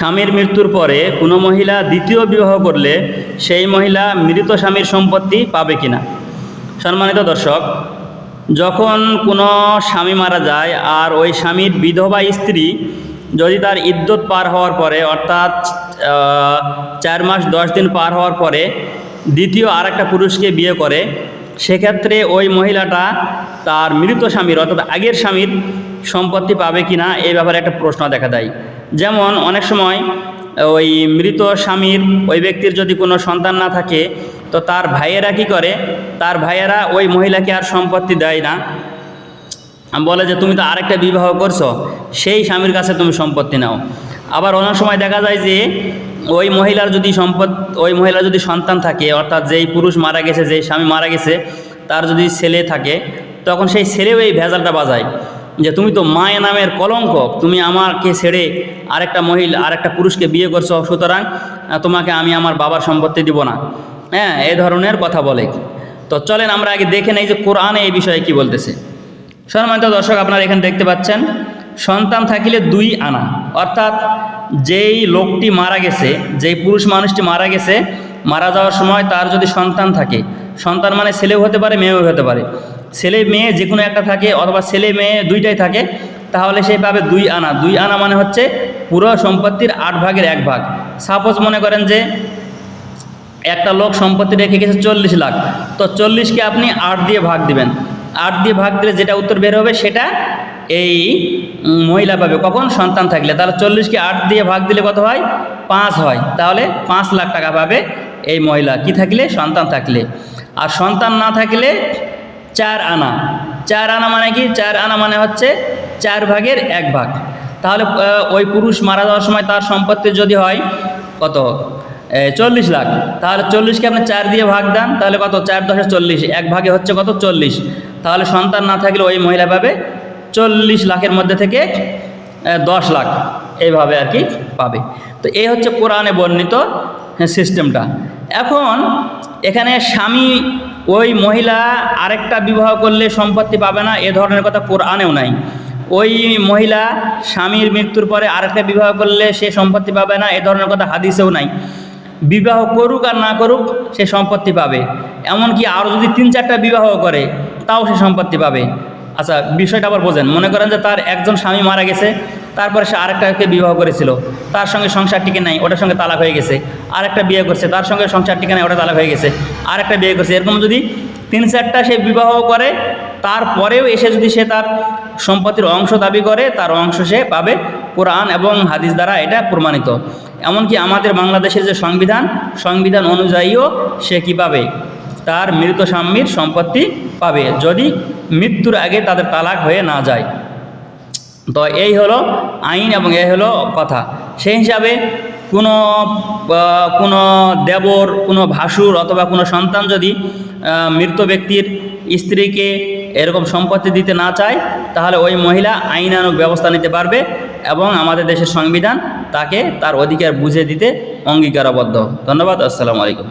স্বামীর মৃত্যুর পরে কোনো মহিলা দ্বিতীয় বিবাহ করলে সেই মহিলা মৃত স্বামীর সম্পত্তি পাবে কিনা? সম্মানিত দর্শক, যখন কোনো স্বামী মারা যায় আর ওই স্বামীর বিধবা স্ত্রী যদি তার ইদ্যত পার হওয়ার পরে, অর্থাৎ চার মাস দশ দিন পার হওয়ার পরে দ্বিতীয় আর একটা পুরুষকে বিয়ে করে, সেক্ষেত্রে ওই মহিলাটা তার মৃত স্বামীর, অর্থাৎ আগের স্বামীর সম্পত্তি পাবে কি না এই ব্যাপারে একটা প্রশ্ন দেখা দেয়। যেমন অনেক সময় ওই মৃত স্বামীর ওই ব্যক্তির যদি কোনো সন্তান না থাকে, তো তার ভাইয়েরা কি করে? তার ভাইয়েরা ওই মহিলাকে আর সম্পত্তি দেয় না। বলে যে, তুমি তো আরেকটা বিবাহ করছ, সেই স্বামীর কাছে তুমি সম্পত্তি নাও। আবার অনেক সময় দেখা যায় যে, ওই মহিলার যদি সম্পদ, ওই মহিলার যদি সন্তান থাকে, অর্থাৎ যেই পুরুষ মারা গেছে, যেই স্বামী মারা গেছে, তার যদি ছেলে থাকে, তখন সেই ছেলেও এই ভেজালটা বাজায়। যে তুমি তো মায়ের নামের কলঙ্ক তুমি আমাকে ছেড়ে আরেকটা মহিলা, আরেকটা পুরুষকে বিয়ে করছ, সুতরাং তোমাকে আমি আমার বাবার সম্পত্তি দিব না। হ্যাঁ এই ধরনের কথা বলে। তো চলেন আমরা আগে দেখে নেই যে কোরআনে এই বিষয়ে কি বলতেছে। সম্মানিত দর্শক, আপনারা এখানে দেখতে পাচ্ছেন, সন্তান থাকিলে দুই আনা। অর্থাৎ, যেই লোকটি মারা গেছে, যেই পুরুষ মানুষটি মারা গেছে মারা যাওয়ার সময় তার যদি সন্তান থাকে, সন্তান মানে ছেলেও হতে পারে, মেয়েও হতে পারে। ছেলে, মেয়ে যে কোনো একটা থাকে, অথবা ছেলে, মেয়ে দুইটাই থাকে, তাহলে সেই পাবে দুই আনা। দুই আনা মানে হচ্ছে পুরো সম্পত্তির আট ভাগের এক ভাগ। সাপোজ মনে করেন যে একটা লোক সম্পত্তি রেখে গেছে চল্লিশ লাখ। তো চল্লিশকে আপনি আট দিয়ে ভাগ দিবেন। আট দিয়ে ভাগ দিলে যেটা উত্তর বের হবে সেটা এই মহিলা পাবে। কখন? সন্তান থাকলে। তাহলে চল্লিশকে আট দিয়ে ভাগ দিলে কত হয়? পাঁচ হয়। তাহলে পাঁচ লাখ টাকা পাবে এই মহিলা কি থাকলে? সন্তান থাকলে। আর সন্তান না থাকলে চার আনা। চার আনা মানে কি? চার আনা মানে হচ্ছে চার ভাগের এক ভাগ। তাহলে ওই পুরুষ মারা যাওয়ার সময় তার সম্পত্তি যদি হয়, কত? চল্লিশ লাখ। তাহলে চল্লিশকে আপনি চার দিয়ে ভাগ দেন, তাহলে কত? চার দশে চল্লিশ। এক ভাগে হচ্ছে কত? চল্লিশ। তাহলে সন্তান না থাকলে ওই মহিলা পাবে চল্লিশ লাখের মধ্যে থেকে দশ লাখ। এইভাবে আর কি পাবে। তো এই হচ্ছে কোরআনে বর্ণিত সিস্টেমটা এখন এখানে স্বামী ওই মহিলা আরেকটা বিবাহ করলে সম্পত্তি পাবে না, এ ধরনের কথা কোরআনেও নাই। ওই মহিলা স্বামীর মৃত্যুর পরে আরেকটা বিবাহ করলে সে সম্পত্তি পাবে না, এ ধরনের কথা হাদিসেও নাই। বিবাহ করুক আর না করুক, সে সম্পত্তি পাবে। এমনকি আরও যদি তিন চারটা বিবাহ করে, তাও সে সম্পত্তি পাবে। আচ্ছা বিষয়টা আবার বোঝেন। মনে করেন যে তার একজন স্বামী মারা গেছে তারপরে সে আরেকটাকে বিবাহ করেছিল, তার সঙ্গে সংসার টিকে নাই, ওটার সঙ্গে তালাক হয়ে গেছে। আরেকটা বিয়ে করছে, তার সঙ্গে সংসার টিকে নাই, ওটা তালাক হয়ে গেছে। আরেকটা বিয়ে করছে, এরকম যদি তিন চারটা সে বিবাহ করে, তারপরেও এসে যদি সে তার সম্পত্তির অংশ দাবি করে, তার অংশ সে পাবে কোরআন এবং হাদিস দ্বারা এটা প্রমাণিত। এমনকি আমাদের বাংলাদেশের যে সংবিধান সংবিধান অনুযায়ীও সে কী পাবে? তার মৃত স্বামীর সম্পত্তি পাবে। যদি মৃত্যুর আগে তাদের তালাক হয়ে না যায়। তো এই হলো আইন এবং এই হলো কথা। সেই হিসাবে কোনো কোনো দেবর, কোনো ভাসুর অথবা কোনো সন্তান যদি মৃত ব্যক্তির স্ত্রীকে এরকম সম্পত্তি দিতে না চায়, তাহলে ওই মহিলা আইনানুগ ব্যবস্থা নিতে পারবে এবং আমাদের দেশের সংবিধান তাকে তার অধিকার বুঝে দিতে অঙ্গীকারাবদ্ধ। ধন্যবাদ, আসসালামু আলাইকুম।